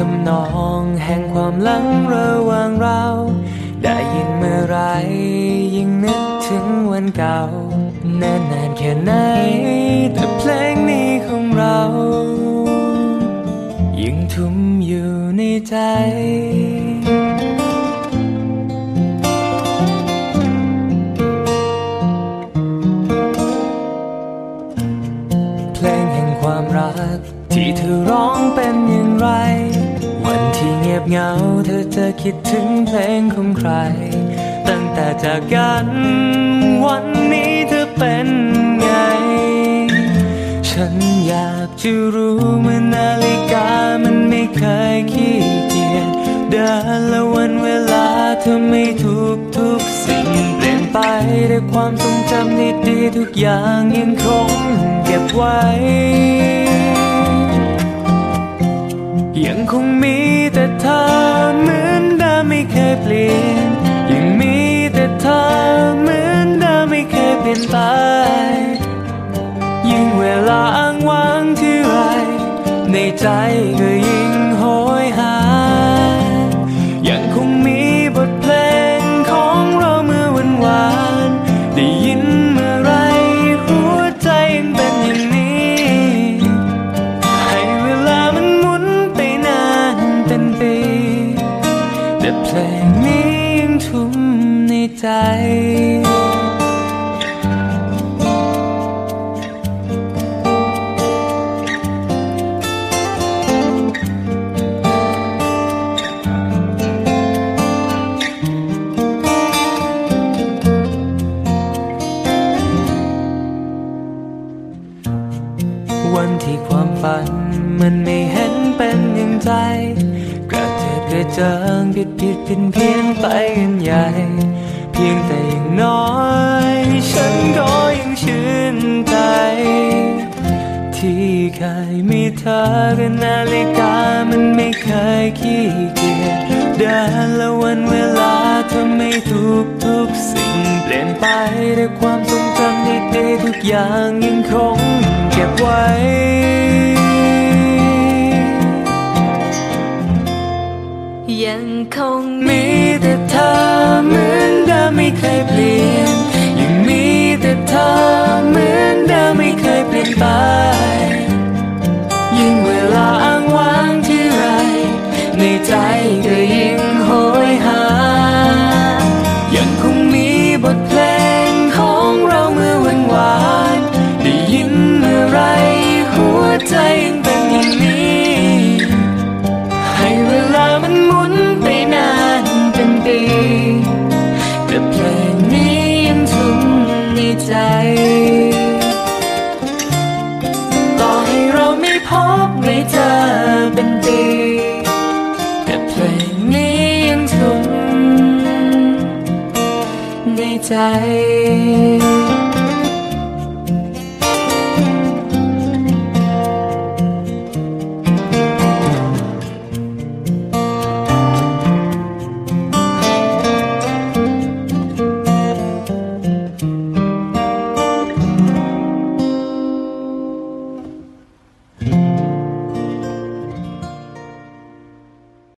ทำนองแห่งความหลังระหว่างเรา ได้ยินเมื่อไรยิ่งนึกถึงวันเก่าเนิ่นนานแค่ไหน ความรัก ที่เธอร้องเป็นอย่างไร วันที่เงียบเหงา เธอจะคิดถึงเพลงของใคร ตั้งแต่จากกันวันนี้เธอเป็นไง ฉันอยากจะรู้เมื่อนาฬิกามันไม่เคยขี้เกียจเดินและวันเวลาเธอไม่ทุกทุกสิ่งเปลี่ยนไปด้วยความทรงจำดีๆทุกอย่างยังคงเก็บไว้ เคยเปลี่ยนยังมีแต่เธอเหมือนเดิมไม่เคยเปลี่ยนไป ยิ่งเวลาอ้างว้างที่ไรในใจก็ยิ่ง ในใจ วันที่ความฝันมันไม่เห็นเป็นอย่างใจกระเจิดกระเจิงผิดผิดเพี้ยนเพี้ยนไปกันใหญ่ พียงแต่อย่างน้อย ฉันก็ยังชื่นใจ ที่เคยมีเธอกับนาฬิกามันไม่เคยขี้เกียจเดินและวันเวลาเธอไม่ทุกทุกๆสิ่งเปลี่ยนไปด้วยความทรงจำดีๆทุกอย่างยังคงเก็บไว้ ในใจก็ยิ่งโหยหา ยังคงมีบทเพลงของเราเมื่อวันวาน ได้ยินเมื่อไรหัวใจยังเป็นอย่างนี้ ให้เวลามันหมุนไปนานเป็นปีแต่เพลงนี้ยังทุ่มในใจ ใจ